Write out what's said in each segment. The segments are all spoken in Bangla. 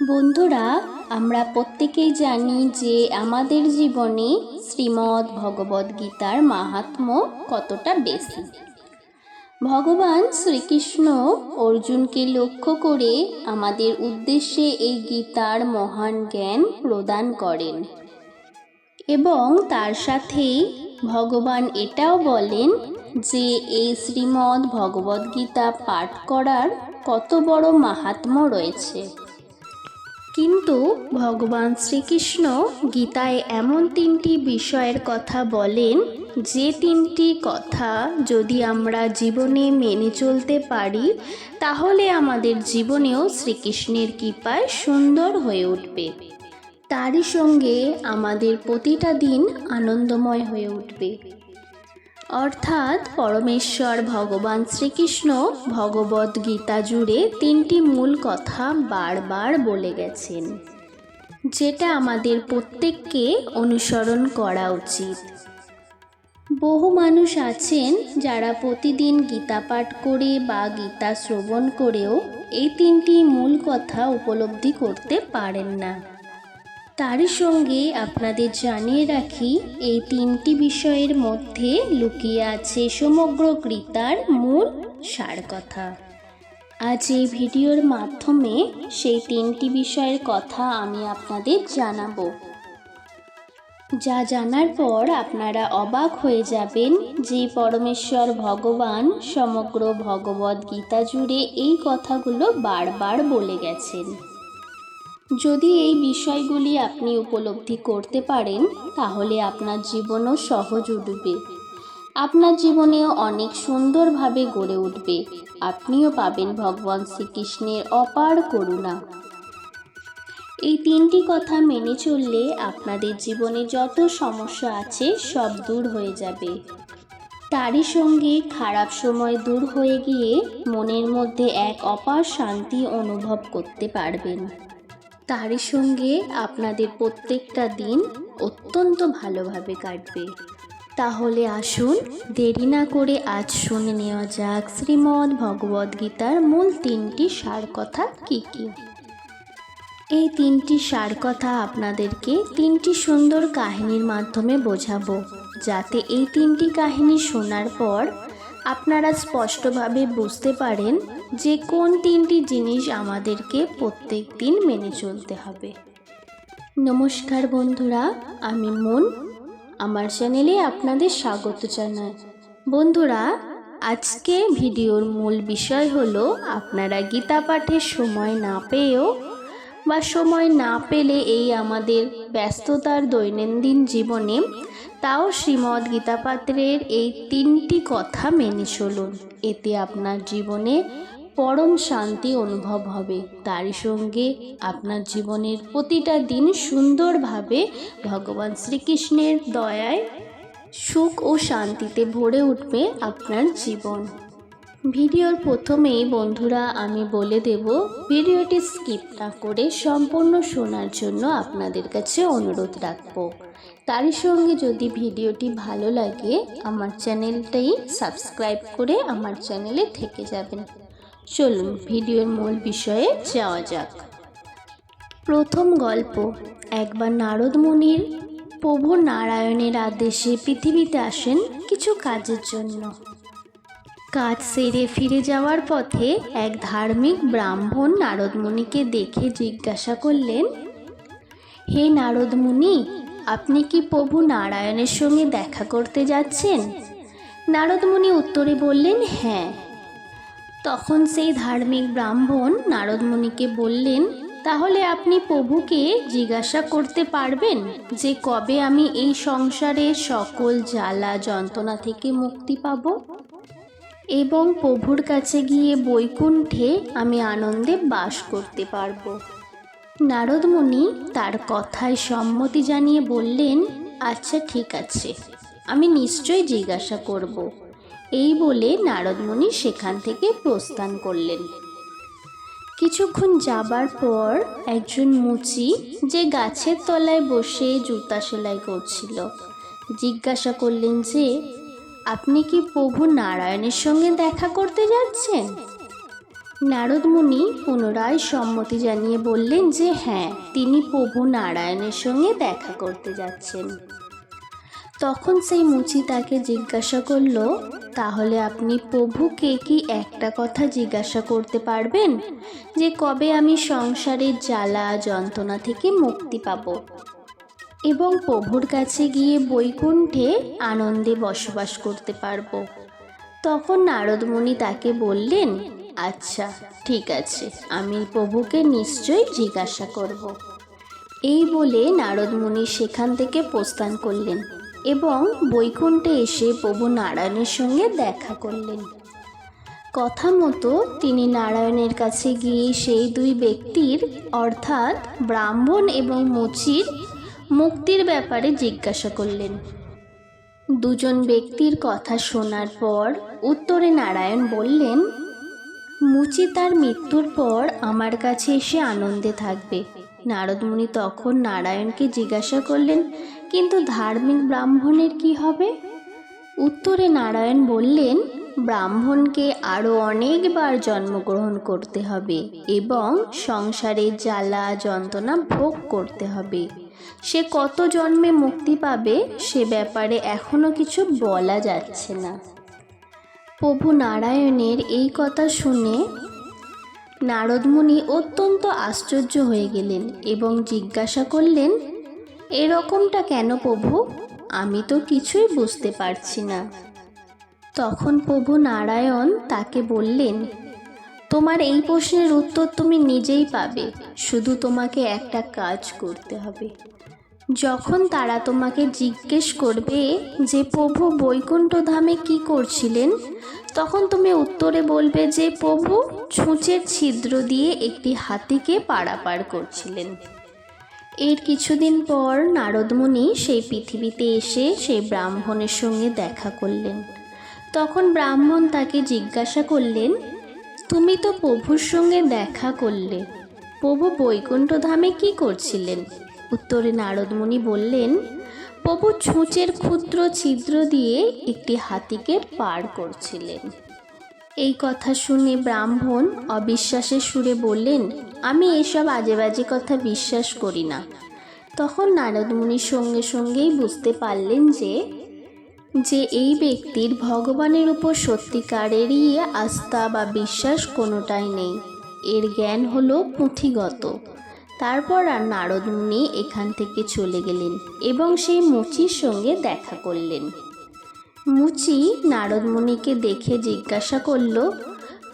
বন্ধুরা, আমরা প্রত্যেকেই জানি যে আমাদের জীবনে শ্রীমদ্ ভগবদ গীতার মাহাত্ম্য কতটা বেশি। ভগবান শ্রীকৃষ্ণ অর্জুনকে লক্ষ্য করে আমাদের উদ্দেশ্যে এই গীতার মহান জ্ঞান প্রদান করেন এবং তার সাথেই ভগবান এটাও বলেন যে এই শ্রীমদ্ ভগবদ্গীতা পাঠ করার কত বড় মাহাত্ম্য রয়েছে। কিন্তু ভগবান শ্রীকৃষ্ণ গীতায় এমন তিনটি বিষয়ের কথা বলেন, যে তিনটি কথা যদি আমরা জীবনে মেনে চলতে পারি, তাহলে আমাদের জীবনেও শ্রীকৃষ্ণের কৃপায় সুন্দর হয়ে উঠবে। তারই সঙ্গে আমাদের প্রতিটা দিন আনন্দময় হয়ে উঠবে। অর্থাৎ পরমেশ্বর ভগবান শ্রীকৃষ্ণ ভগবদ গীতা জুড়ে তিনটি মূল কথা বারবার বলে গেছেন। যেটা আমাদের প্রত্যেককে অনুসরণ করা উচিত। বহু মানুষ আছেন যারা প্রতিদিন গীতা পাঠ করে বা গীতা শ্রবণ করেও এই তিনটি মূল কথা উপলব্ধি করতে পারেন না। তারই সঙ্গে আপনাদের জানিয়ে রাখি, এই তিনটি বিষয়ের মধ্যে লুকিয়ে আছে সমগ্র গীতার মূল সার কথা আজ এই ভিডিওর মাধ্যমে সেই তিনটি বিষয়ের কথা আমি আপনাদের জানাব। যা জানার পর আপনারা অবাক হয়ে যাবেন যে পরমেশ্বর ভগবান সমগ্র ভগবদ গীতা জুড়ে এই কথাগুলো বারবার বলে গেছেন। যদি এই বিষয়গুলি আপনি উপলব্ধি করতে পারেন, তাহলে আপনার জীবনও সহজ উঠবে। আপনার জীবনেও অনেক সুন্দরভাবে গড়ে উঠবে। আপনিও পাবেন ভগবান শ্রীকৃষ্ণের অপার করুণা। এই তিনটি কথা মেনে চললে আপনাদের জীবনে যত সমস্যা আছে, সব দূর হয়ে যাবে। তারই সঙ্গে খারাপ সময় দূর হয়ে গিয়ে মনের মধ্যে এক অপার শান্তি অনুভব করতে পারবেন। তারই সঙ্গে আপনাদের প্রত্যেকটা দিন অত্যন্ত ভালোভাবে কাটবে। তাহলে আসুন, দেরি না করে আজ শুনে নেওয়া যাক শ্রীমদ্ ভগবদ্গীতার মূল তিনটি সার কথা কী কী। এই তিনটি সার কথা আপনাদেরকে তিনটি সুন্দর কাহিনীর মাধ্যমে বোঝাবো, যাতে এই তিনটি কাহিনী শোনার পর আপনারা স্পষ্টভাবে বুঝতে পারেন যে কোন তিনটি জিনিস আমাদেরকে প্রত্যেক দিন মেনে চলতে হবে। নমস্কার বন্ধুরা, আমি মন। আমার চ্যানেলে আপনাদের স্বাগত জানাই। বন্ধুরা, আজকে ভিডিওর মূল বিষয় হলো, আপনারা গীতা পাঠের সময় না পেয়েও বা সময় না পেলে এই আমাদের ব্যস্ততার দৈনন্দিন জীবনে তাও শ্রীমদ্ গীতাপাত্রের এই তিনটি কথা মেনে চলুন। এতে আপনার জীবনে পরম শান্তি অনুভব হবে। তারই সঙ্গে আপনার জীবনের প্রতিটা দিন সুন্দরভাবে ভগবান শ্রীকৃষ্ণের দয়ায় সুখ ও শান্তিতে ভরে উঠবে আপনার জীবন। ভিডিওর প্রথমেই বন্ধুরা, আমি বলে দেব, ভিডিওটি স্কিপ না করে সম্পূর্ণ শোনার জন্য আপনাদের কাছে অনুরোধ রাখব। তারই সঙ্গে যদি ভিডিওটি ভালো লাগে, আমার চ্যানেলটাই সাবস্ক্রাইব করে আমার চ্যানেলে থেকে যাবেন। চলুন ভিডিওর মূল বিষয়ে যাওয়া যাক। প্রথম গল্প, একবার নারদ মুনির প্রভু নারায়ণের আদেশে পৃথিবীতে আসেন কিছু কাজের জন্য। কাজ সেরে ফিরে যাওয়ার পথে এক ধার্মিক ব্রাহ্মণ নারদমুনিকে দেখে জিজ্ঞাসা করলেন, হে নারদমুনি আপনি কি প্রভু নারায়ণের সঙ্গে দেখা করতে যাচ্ছেন? নারদমুনি উত্তরে বললেন হ্যাঁ। তখন সেই ধার্মিক ব্রাহ্মণ নারদমুনিকে বললেন, তাহলে আপনি প্রভুকে জিজ্ঞাসা করতে পারবেন যে কবে আমি এই সংসারে সকল জ্বালা যন্ত্রণা থেকে মুক্তি পাব? এবং প্রভুর কাছে গিয়ে বৈকুণ্ঠে আমি আনন্দে বাস করতে পারব। নারদমণি তার কথায় সম্মতি জানিয়ে বললেন আচ্ছা ঠিক আছে, আমি নিশ্চয়ই জিজ্ঞাসা করব। এই বলে নারদমণি সেখান থেকে প্রস্থান করলেন। কিছুক্ষণ যাবার পর একজন মুচি যে গাছের তলায় বসে জুতা সেলাই করছিল, জিজ্ঞাসা করলেন যে, আপনি কি প্রভু নারায়ণের সঙ্গে দেখা করতে যাচ্ছেন? নারদমুনি পুনরায় সম্মতি জানিয়ে বললেন যে হ্যাঁ তিনি প্রভু নারায়ণের সঙ্গে দেখা করতে যাচ্ছেন। তখন সেই মুচি তাকে জিজ্ঞাসা করল, তাহলে আপনি প্রভুকে কি একটা কথা জিজ্ঞাসা করতে পারবেন? যে কবে আমি সংসারের জ্বালা, যন্ত্রণা থেকে মুক্তি পাব? এবং প্রভুর কাছে গিয়ে বৈকুণ্ঠে আনন্দে বসবাস করতে পারব। তখন নারদমণি তাকে বললেন আচ্ছা ঠিক আছে। আমি প্রভুকে নিশ্চয়ই জিজ্ঞাসা করব। এই বলে নারদমুনি সেখান থেকে প্রস্থান করলেন এবং বৈকুণ্ঠে এসে প্রভু নারায়ণের সঙ্গে দেখা করলেন। কথা মতো তিনি নারায়ণের কাছে গিয়ে সেই দুই ব্যক্তির, অর্থাৎ ব্রাহ্মণ এবং মুচির, মুক্তির ব্যাপারে জিজ্ঞাসা করলেন। দুজন ব্যক্তির কথা শোনার পর উত্তরে নারায়ণ বললেন মুচি তার মৃত্যুর পর আমার কাছে এসে আনন্দে থাকবে। নারদমুনি তখন নারায়ণকে জিজ্ঞাসা করলেন, কিন্তু ধার্মিক ব্রাহ্মণের কি হবে? উত্তরে নারায়ণ বললেন, ব্রাহ্মণকে আরও অনেকবার জন্মগ্রহণ করতে হবে এবং সংসারের জ্বালা, যন্ত্রণা ভোগ করতে হবে। সে কত জন্মে মুক্তি পাবে সে ব্যাপারে এখনও কিছু বলা যাচ্ছে না। প্রভু নারায়ণের এই কথা শুনে নারদমুনি অত্যন্ত আশ্চর্য হয়ে গেলেন এবং জিজ্ঞাসা করলেন, এরকমটা কেন প্রভু? আমি তো কিছুই বুঝতে পারছি না। তখন প্রভু নারায়ণ তাকে বললেন, তোমার এই প্রশ্নের উত্তর তুমি নিজেই পাবে। শুধু তোমাকে একটা কাজ করতে হবে। যখন তারা তোমাকে জিজ্ঞেস করবে যে, প্রভু বৈকুণ্ঠ ধামে কি করছিলেন? তখন তুমি উত্তরে বলবে যে, প্রভু ছুঁচের ছিদ্র দিয়ে একটি হাতিকে পারাপার করছিলেন। এর কিছুদিন পর নারদমুনি সেই পৃথিবীতে এসে সেই ব্রাহ্মণের সঙ্গে দেখা করলেন। তখন ব্রাহ্মণ তাকে জিজ্ঞাসা করলেন, তুমি তো প্রভুর সঙ্গে দেখা করলে। প্রভু বৈকুণ্ঠ ধামে কি করছিলেন? উত্তরে নারদমুনি বললেন প্রভু ছুঁচের ক্ষুদ্র ছিদ্র দিয়ে একটি হাতিকে পার করছিলেন। এই কথা শুনে ব্রাহ্মণ অবিশ্বাসের সুরে বললেন, আমি এসব আজে বাজে কথা বিশ্বাস করি না। তখন নারদমুনির সঙ্গে সঙ্গেই বুঝতে পারলেন যে যে এই ব্যক্তির ভগবানের উপর সত্যিকারেরই আস্থা বা বিশ্বাস কোনোটাই নেই। এর জ্ঞান হলো পুঁথিগত। তারপর আর নারদমুনি এখান থেকে চলে গেলেন এবং সেই মুচির সঙ্গে দেখা করলেন। মুচি নারদমুনিকে দেখে জিজ্ঞাসা করল,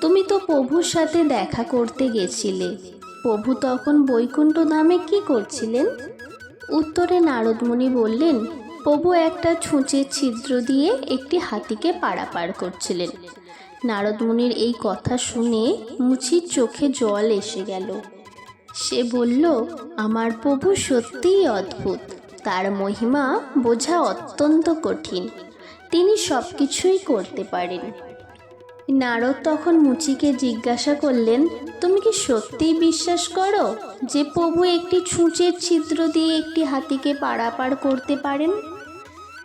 তুমি তো প্রভুর সাথে দেখা করতে গেছিলে। প্রভু তখন বৈকুণ্ঠ ধামে কি করছিলেন? উত্তরে নারদমুনি বললেন, প্রভু একটা ছুঁচের ছিদ্র দিয়ে একটি হাতিকে পারাপার করছিলেন। নারদমুনির এই কথা শুনে মুচির চোখে জল এসে গেল। সে বলল, আমার প্রভু সত্যিই অদ্ভুত। তার মহিমা বোঝা অত্যন্ত কঠিন। তিনি সব কিছুই করতে পারেন। নারদ তখন মুচিকে জিজ্ঞাসা করলেন, তুমি কি সত্যিই বিশ্বাস করো যে প্রভু একটি ছুঁচের ছিদ্র দিয়ে একটি হাতিকে পারাপার করতে পারেন?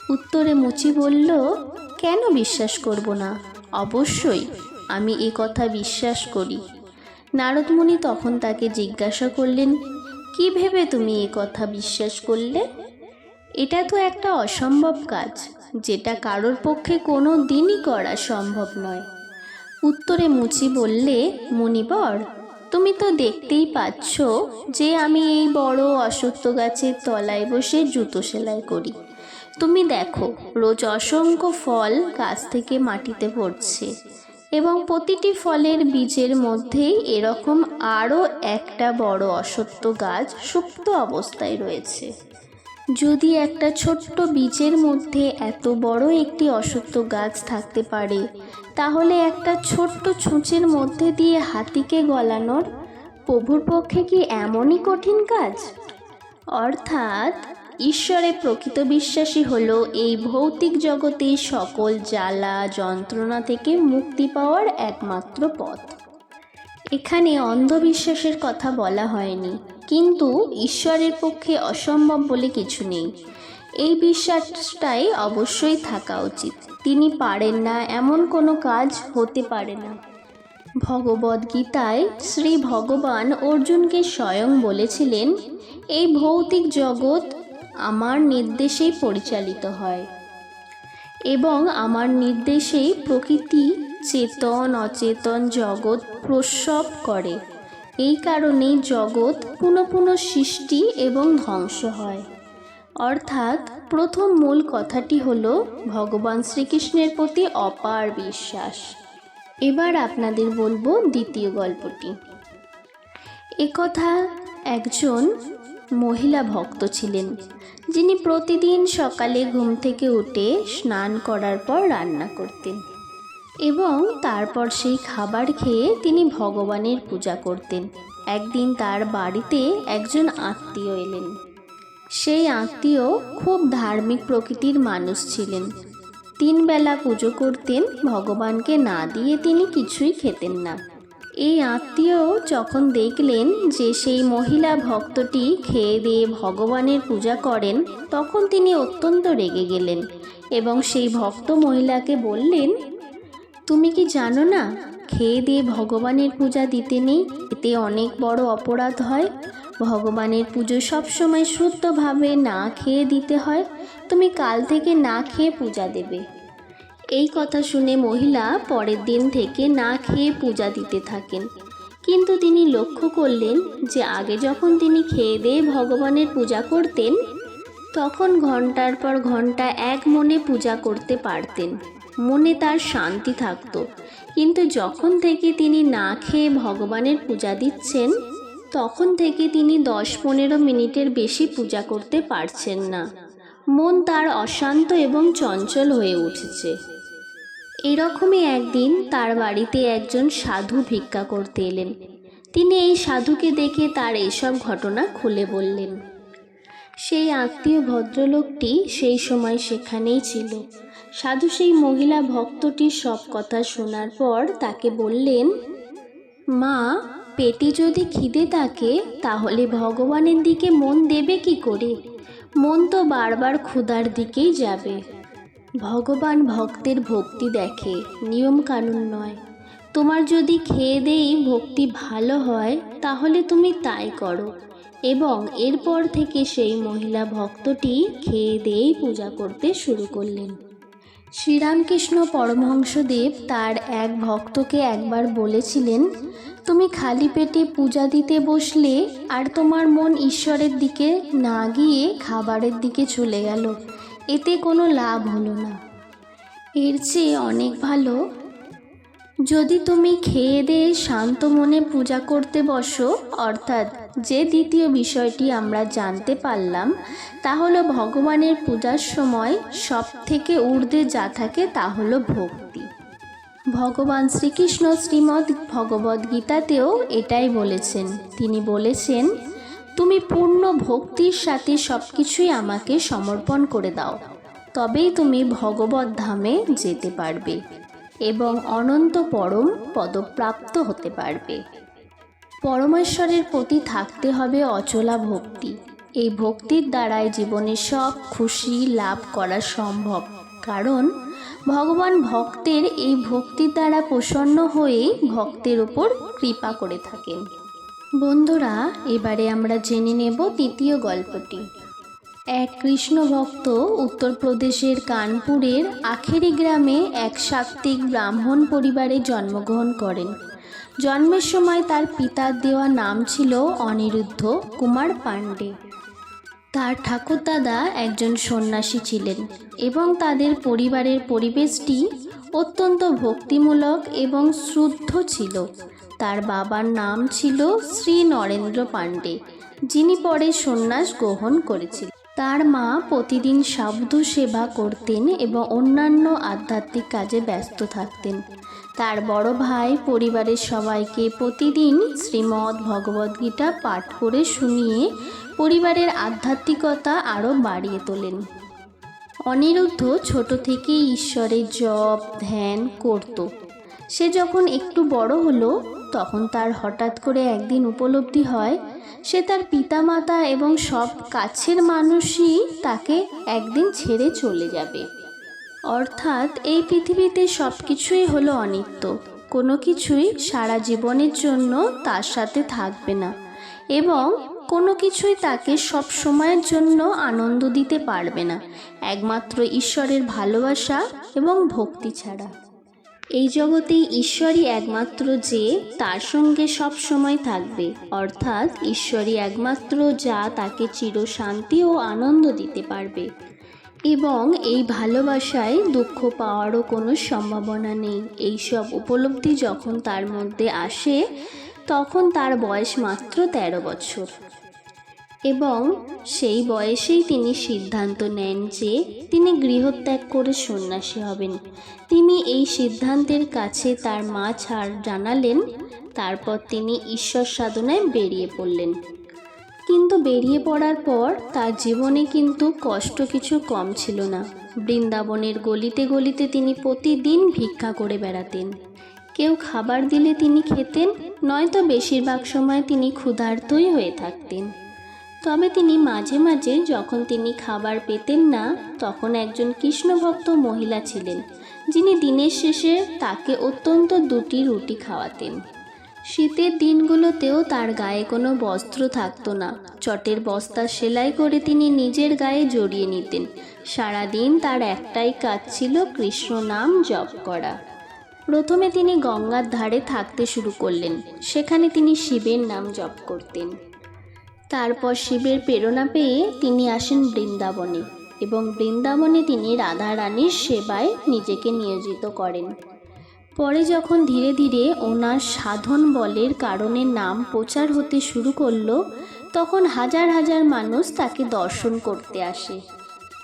উত্তরে মুচি বলল, কেন বিশ্বাস করব না? অবশ্যই আমি এ কথা বিশ্বাস করি। নারদমুনি তখন তাকে জিজ্ঞাসা করলেন, কি ভেবে তুমি এ কথা বিশ্বাস করলে? এটা তো একটা অসম্ভব কাজ, যেটা কারোর পক্ষে কোনো দিনই করা সম্ভব নয়। উত্তরে মুচি বললে মুনিবর তুমি তো দেখতেই পাচ্ছ যে আমি এই বড় অশ্বত্থ গাছের তলায় বসে জুতো সেলাই করি। তুমি দেখো, রোজ অসংখ্য ফল গাছ থেকে মাটিতে পড়ছে। এবং প্রতিটি ফলের বীজের মধ্যেই এরকম আরও একটা বড় অসত্য গাছ সুপ্ত অবস্থায় রয়েছে। যদি একটা ছোট্ট বীজের মধ্যে এত বড় একটি অসত্য গাছ থাকতে পারে, তাহলে একটা ছোট্ট ছুঁচের মধ্যে দিয়ে হাতিকে গলানোর প্রভুর পক্ষে কি এমনই কঠিন কাজ? অর্থাৎ ঈশ্বরে প্রকৃত বিশ্বাসী হল এই ভৌতিক জগতে সকল জ্বালা, যন্ত্রণা থেকে মুক্তি পাওয়ার একমাত্র পথ। এখানে অন্ধবিশ্বাসের কথা বলা হয়নি, কিন্তু ঈশ্বরের পক্ষে অসম্ভব বলে কিছু নেই। এই বিশ্বাসটাই অবশ্যই থাকা উচিত। তিনি পারেন না, এমন কোনো কাজ হতে পারে না। ভগবদ্গীতায় শ্রী ভগবান অর্জুনকে স্বয়ং বলেছিলেন, এই ভৌতিক জগৎ আমার নির্দেশেই পরিচালিত হয় এবং আমার নির্দেশেই প্রকৃতি চেতন, অচেতন জগৎ প্রসব করে। এই কারণেই জগৎ পুনঃ পুনঃ সৃষ্টি এবং ধ্বংস হয়। অর্থাৎ প্রথম মূল কথাটি হল ভগবান শ্রীকৃষ্ণের প্রতি অপার বিশ্বাস। এবার আপনাদের বলব দ্বিতীয় গল্পটি। একথা একজন মহিলা ভক্ত ছিলেন, যিনি প্রতিদিন সকালে ঘুম থেকে উঠে স্নান করার পর রান্না করতেন এবং তারপর সেই খাবার খেয়ে তিনি ভগবানের পূজা করতেন। একদিন তার বাড়িতে একজন আত্মীয় এলেন। সেই আত্মীয় খুব ধার্মিক প্রকৃতির মানুষ ছিলেন। তিন বেলা পুজো করতেন, ভগবানকে না দিয়ে তিনি কিছুই খেতেন না। এই আত্মীয় যখন দেখলেন যে সেই মহিলা ভক্তটি খেয়ে দিয়ে ভগবানের পূজা করেন, তখন তিনি অত্যন্ত রেগে গেলেন এবং সেই ভক্ত মহিলাকে বললেন, তুমি কি জানো না, খেয়ে দিয়ে ভগবানের পূজা দিতে নেই? এতে অনেক বড় অপরাধ হয়। ভগবানের পুজো সবসময় শুদ্ধভাবে না খেয়ে দিতে হয়। তুমি কাল থেকে না খেয়ে পূজা দেবে। এই কথা শুনে মহিলা পরের দিন থেকে না খেয়ে পূজা দিতে থাকেন। কিন্তু তিনি লক্ষ্য করলেন যে আগে যখন তিনি খেয়ে দিয়ে ভগবানের পূজা করতেন, তখন ঘণ্টার পর ঘণ্টা এক মনে পূজা করতে পারতেন। মনে তার শান্তি থাকত। কিন্তু যখন থেকে তিনি না খেয়ে ভগবানের পূজা দিচ্ছেন, তখন থেকে তিনি দশ পনেরো মিনিটের বেশি পূজা করতে পারছেন না। মন তার অশান্ত এবং চঞ্চল হয়ে উঠেছে। এরকমই একদিন তার বাড়িতে একজন সাধু ভিক্ষা করতে এলেন। তিনি এই সাধুকে দেখে তার এইসব ঘটনা খুলে বললেন। সেই আত্মীয় ভদ্রলোকটি সেই সময় সেখানেই ছিল। সাধু সেই মহিলা ভক্তটির সব কথা শোনার পর তাকে বললেন, মা, পেটে যদি খিদে থাকে, তাহলে ভগবানের দিকে মন দেবে কি করে? মন তো বারবার ক্ষুধার দিকেই যাবে। ভগবান ভক্তের ভক্তি দেখে। নিয়ম কানুন নয়। তোমার যদি খেয়ে দেই ভক্তি ভালো হয়, তাহলে তুমি তাই করো। এবং এরপর থেকে সেই মহিলা ভক্তটি খেয়ে দিয়েই পূজা করতে শুরু করলেন। শ্রীরামকৃষ্ণ পরমহংসদেব তার এক ভক্তকে একবার বলেছিলেন, তুমি খালি পেটে পূজা দিতে বসলে আর তোমার মন ঈশ্বরের দিকে না গিয়ে খাবারের দিকে চলে গেল। এতে কোনো লাভ হলো না। এর চেয়ে অনেক ভালো, যদি তুমি খেয়ে দিয়ে শান্ত মনে পূজা করতে বসো, অর্থাৎ যে দ্বিতীয় বিষয়টি আমরা জানতে পারলাম, তা হলো ভগবানের পূজার সময় সব থেকে ঊর্ধ্বে যা থাকে তা হলো ভক্তি। ভগবান শ্রীকৃষ্ণ শ্রীমদ্ ভগবদ্গীতাতেও এটাই বলেছেন। তিনি বলেছেন তুমি পূর্ণ ভক্তির সাথে সব কিছুই আমাকে সমর্পণ করে দাও। তবেই তুমি ভগবত ধামে যেতে পারবে এবং অনন্ত পরম পদপ্রাপ্ত হতে পারবে। পরমেশ্বরের প্রতি থাকতে হবে অচলা ভক্তি। এই ভক্তির দ্বারাই জীবনে সব খুশি লাভ করা সম্ভব। কারণ ভগবান ভক্তের এই ভক্তির দ্বারা প্রসন্ন হয়ে ভক্তের উপর কৃপা করে থাকেন। বন্ধুরা, এবারে আমরা জেনে নেব দ্বিতীয় গল্পটি। এক কৃষ্ণ ভক্ত উত্তরপ্রদেশের কানপুরের আখেরি গ্রামে এক সাত্ত্বিক ব্রাহ্মণ পরিবারে জন্মগ্রহণ করেন। জন্মের সময় তার পিতার দেওয়া নাম ছিল অনিরুদ্ধ কুমার পাণ্ডে। তার ঠাকুরদাদা একজন সন্ন্যাসী ছিলেন এবং তাদের পরিবারের পরিবেশটি অত্যন্ত ভক্তিমূলক এবং শুদ্ধ ছিল। তার বাবার নাম ছিল শ্রী নরেন্দ্র পাণ্ডে, যিনি পরে সন্ন্যাস গ্রহণ করেছিলেন। তার মা প্রতিদিন সাধু সেবা করতেন এবং অন্যান্য আধ্যাত্মিক কাজে ব্যস্ত থাকতেন। তার বড় ভাই পরিবারের সবাইকে প্রতিদিন শ্রীমদ্ ভগবদ্গীতা পাঠ করে শুনিয়ে পরিবারের আধ্যাত্মিকতা আরও বাড়িয়ে তোলেন। অনিরুদ্ধ ছোট থেকেই ঈশ্বরের জপ, ধ্যান করত। সে যখন একটু বড় হলো তখন তার হঠাৎ করে একদিন উপলব্ধি হয়, সে তার পিতামাতা এবং সব কাছের মানুষই তাকে একদিন ছেড়ে চলে যাবে। অর্থাৎ এই পৃথিবীতে সব কিছুই হলো অনিত্য। কোনো কিছুই সারা জীবনের জন্য তার সাথে থাকবে না এবং কোনো কিছুই তাকে সব সময়ের জন্য আনন্দ দিতে পারবে না। একমাত্র ঈশ্বরের ভালোবাসা এবং ভক্তি ছাড়া। এই জগতে ঈশ্বরই একমাত্র যে তার সঙ্গে সব সময় থাকবে। অর্থাৎ ঈশ্বরই একমাত্র যা তাকে চির শান্তি ও আনন্দ দিতে পারবে। এবং এই ভালোবাসায় দুঃখ পাওয়ারও কোনো সম্ভাবনা নেই। এইসব উপলব্ধি যখন তার মধ্যে আসে, তখন তার বয়স মাত্র তেরো বছর। এবং সেই বয়সেই তিনি সিদ্ধান্ত নেন যে তিনি গৃহত্যাগ করে সন্ন্যাসী হবেন। তিনি এই সিদ্ধান্তের কাছে তার মা ছাড় জানালেন, তারপর তিনি ঈশ্বর সাধনায় বেরিয়ে পড়লেন। কিন্তু বেরিয়ে পড়ার পর তার জীবনে কিন্তু কষ্ট কিছু কম ছিল না। বৃন্দাবনের গলিতে গলিতে তিনি প্রতিদিন ভিক্ষা করে বেড়াতেন। কেউ খাবার দিলে তিনি খেতেন, নয়তো বেশিরভাগ সময় তিনি ক্ষুধার্তই হয়ে থাকতেন। তবে তিনি মাঝে মাঝে যখন তিনি খাবার পেতেন না, তখন একজন কৃষ্ণভক্ত মহিলা ছিলেন, যিনি দিনের শেষে তাকে অত্যন্ত দুটি রুটি খাওয়াতেন। শীতের দিনগুলোতেও তার গায়ে কোনো বস্ত্র থাকতো না। চটের বস্তা সেলাই করে তিনি নিজের গায়ে জড়িয়ে নিতেন। সারাদিন তার একটাই কাজ ছিল কৃষ্ণ নাম জপ করা। প্রথমে তিনি গঙ্গার ধারে থাকতে শুরু করলেন। সেখানে তিনি শিবের নাম জপ করতেন। তারপর শিবের প্রেরণা পেয়ে তিনি আসেন বৃন্দাবনে এবং বৃন্দাবনে তিনি রাধা রানীর সেবায় নিজেকে নিয়োজিত করেন। পরে যখন ধীরে ধীরে ওনার সাধন বলের কারণে নাম প্রচার হতে শুরু করল, তখন হাজার হাজার মানুষ তাকে দর্শন করতে আসে।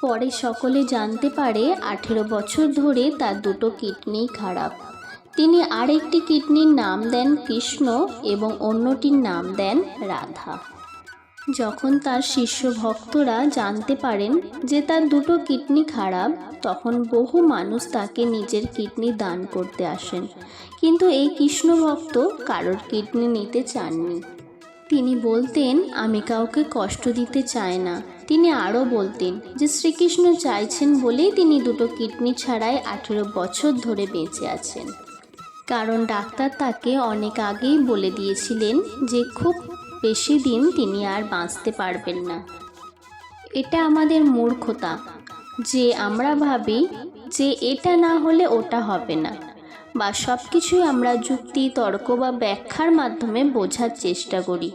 পরে সকলে জানতে পারে আঠেরো বছর ধরে তার দুটো কিডনি খারাপ। তিনি আরেকটি কিডনির নাম দেন কৃষ্ণ এবং অন্যটির নাম দেন রাধা। যখন তার শিষ্য ভক্তরা জানতে পারেন যে তার দুটো কিডনি খারাপ, তখন বহু মানুষ তাকে নিজের কিডনি দান করতে আসেন। কিন্তু এই কৃষ্ণ ভক্ত কারোর কিডনি নিতে চাননি। তিনি বলতেন, আমি কাউকে কষ্ট দিতে চাই না। তিনি আরও বলতেন যে, শ্রীকৃষ্ণ চাইছেন বলেই তিনি দুটো কিডনি ছাড়াই আঠেরো বছর ধরে বেঁচে আছেন। কারণ ডাক্তার তাকে অনেক আগেই বলে দিয়েছিলেন যে, খুব বেশি দিন তিনি আর বাঁচতে পারবেন না। এটা আমাদের মূর্খতা, যে আমরা ভাবি যে এটা না হলে ওটা হবে না, বা সব কিছুই আমরা যুক্তি, তর্ক বা ব্যাখ্যার মাধ্যমে বোঝার চেষ্টা করি,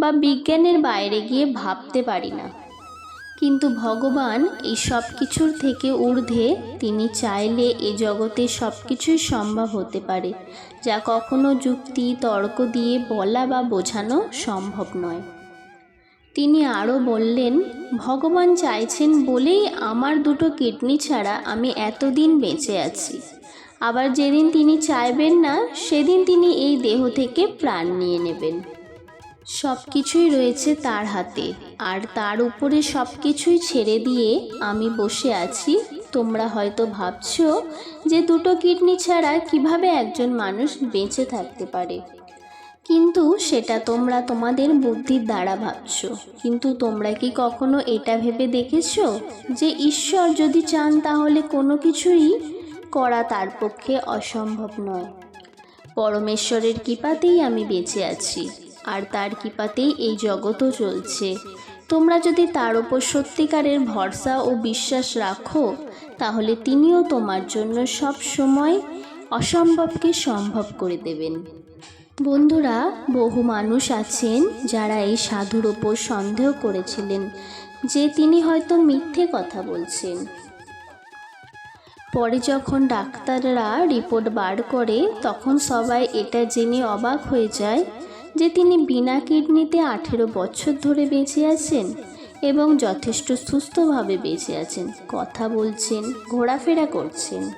বা বিজ্ঞানের বাইরে গিয়ে ভাবতে পারি না। কিন্তু ভগবান এই সব কিছুর থেকে ঊর্ধ্বে তিনি চাইলে এ জগতে সব কিছুই সম্ভব হতে পারে, যা কখনো যুক্তি, তর্ক দিয়ে বলা বা বোঝানো সম্ভব নয়। তিনি আরও বললেন, ভগবান চাইছেন বলেই আমার দুটো কিডনি ছাড়া আমি এতদিন বেঁচে আছি। আবার যেদিন তিনি চাইবেন না, সেদিন তিনি এই দেহ থেকে প্রাণ নিয়ে নেবেন। সব কিছুই রয়েছে তার হাতে। আর তার উপরে সব কিছুই ছেড়ে দিয়ে আমি বসে আছি। তোমরা হয়তো ভাবছ যে দুটো কিডনি ছাড়া কীভাবে একজন মানুষ বেঁচে থাকতে পারে। কিন্তু সেটা তোমরা তোমাদের বুদ্ধির দ্বারা ভাবছ। কিন্তু তোমরা কি কখনো এটা ভেবে দেখেছ যে ঈশ্বর যদি চান তাহলে কোনো কিছুই করা তার পক্ষে অসম্ভব নয়। পরমেশ্বরের কৃপাতেই আমি বেঁচে আছি। আর তার কৃপাতেই এই জগৎও চলছে। তোমরা যদি তার ওপর সত্যিকারের ভরসা ও বিশ্বাস রাখো, তাহলে তিনিও তোমার জন্য সব সময় অসম্ভবকে সম্ভব করে দেবেন। বন্ধুরা, বহু মানুষ আছেন যারা এই সাধুর ওপর সন্দেহ করেছিলেন যে তিনি হয়তো মিথ্যে কথা বলছেন। পরে যখন ডাক্তাররা রিপোর্ট বার করে, তখন সবাই এটা জেনে অবাক হয়ে যায় যে তিনি বিনা কিডনিতে আঠেরো বছর ধরে বেঁচে আছেন এবং যথেষ্ট সুস্থভাবে বেঁচে আছেন। কথা বলছেন, ঘোরাফেরা করছেন।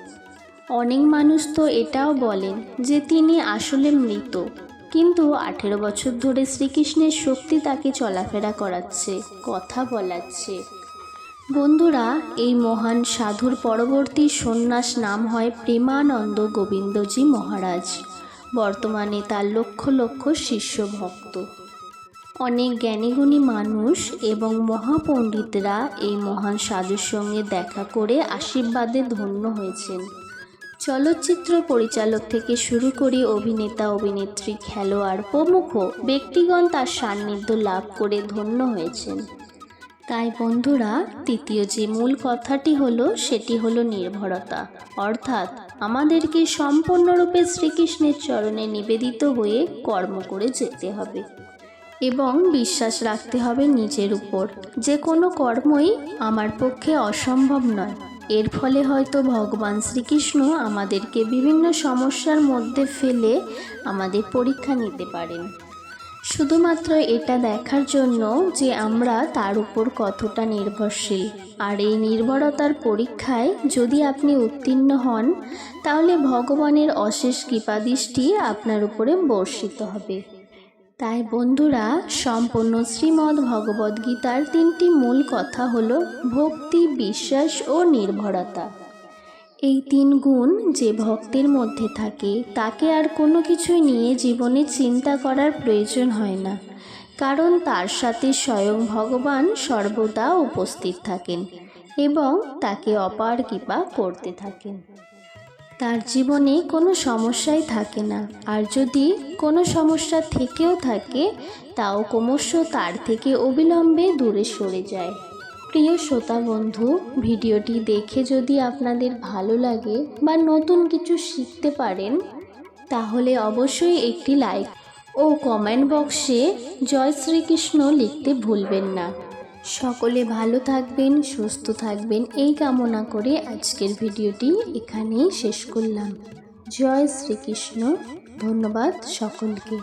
অনেক মানুষ তো এটাও বলেন যে তিনি আসলে মৃত। কিন্তু আঠেরো বছর ধরে শ্রীকৃষ্ণের শক্তি তাকে চলাফেরা করাচ্ছে, কথা বলাচ্ছে। বন্ধুরা, এই মহান সাধুর পরবর্তী সন্ন্যাস নাম হয় প্রেমানন্দ গোবিন্দজি মহারাজ। বর্তমানে তার লক্ষ লক্ষ শিষ্য ভক্ত। অনেক জ্ঞানীগুণী মানুষ এবং মহাপণ্ডিতরা এই মহান সাধুর সঙ্গে দেখা করে আশীর্বাদে ধন্য হয়েছেন। চলচ্চিত্র পরিচালক থেকে শুরু করে অভিনেতা, অভিনেত্রী, খেলোয়াড় প্রমুখ ব্যক্তিগণ তার সান্নিধ্য লাভ করে ধন্য হয়েছেন। তাই বন্ধুরা, তৃতীয় যে মূল কথাটি হলো, সেটি হলো নির্ভরতা। অর্থাৎ, আমাদেরকে সম্পূর্ণরূপে শ্রীকৃষ্ণের চরণে নিবেদিত হয়ে কর্ম করে যেতে হবে। এবং বিশ্বাস রাখতে হবে নিজের উপর। যে কোনো কর্মই আমার পক্ষে অসম্ভব নয়। এর ফলে হয়তো ভগবান শ্রীকৃষ্ণ আমাদেরকে বিভিন্ন সমস্যার মধ্যে ফেলে আমাদের পরীক্ষা নিতে পারেন। শুধুমাত্র এটা দেখার জন্য যে আমরা তার উপর কতটা নির্ভরশীল। আর এই নির্ভরতার পরীক্ষায় যদি আপনি উত্তীর্ণ হন, তাহলে ভগবানের অশেষ কৃপাদৃষ্টি আপনার উপরে বর্ষিত হবে। তাই বন্ধুরা, সম্পূর্ণ শ্রীমদ্ ভগবদ্গীতার তিনটি মূল কথা হলো ভক্তি, বিশ্বাস ও নির্ভরতা। এই তিন গুণ যে ভক্তের মধ্যে থাকে, তাকে আর কোনো কিছুই নিয়ে জীবনে চিন্তা করার প্রয়োজন হয় না। কারণ তার সাথে স্বয়ং ভগবান সর্বদা উপস্থিত থাকেন এবং তাকে অপার কৃপা করতে থাকেন। তার জীবনে কোনো সমস্যাই থাকে না, আর যদি কোনো সমস্যা থেকেও থাকে, তাও ক্রমশ তার থেকে অবিলম্বে দূরে সরে যায়। প্রিয় শ্রোতা বন্ধু, ভিডিওটি দেখে যদি আপনাদের ভালো লাগে বা নতুন কিছু শিখতে পারেন, তাহলে অবশ্যই একটি লাইক ও কমেন্ট বক্সে জয় শ্রীকৃষ্ণ লিখতে ভুলবেন না। সকলে ভালো থাকবেন, সুস্থ থাকবেন, এই কামনা করে আজকের ভিডিওটি এখানেই শেষ করলাম। জয় শ্রীকৃষ্ণ, ধন্যবাদ সকলকে।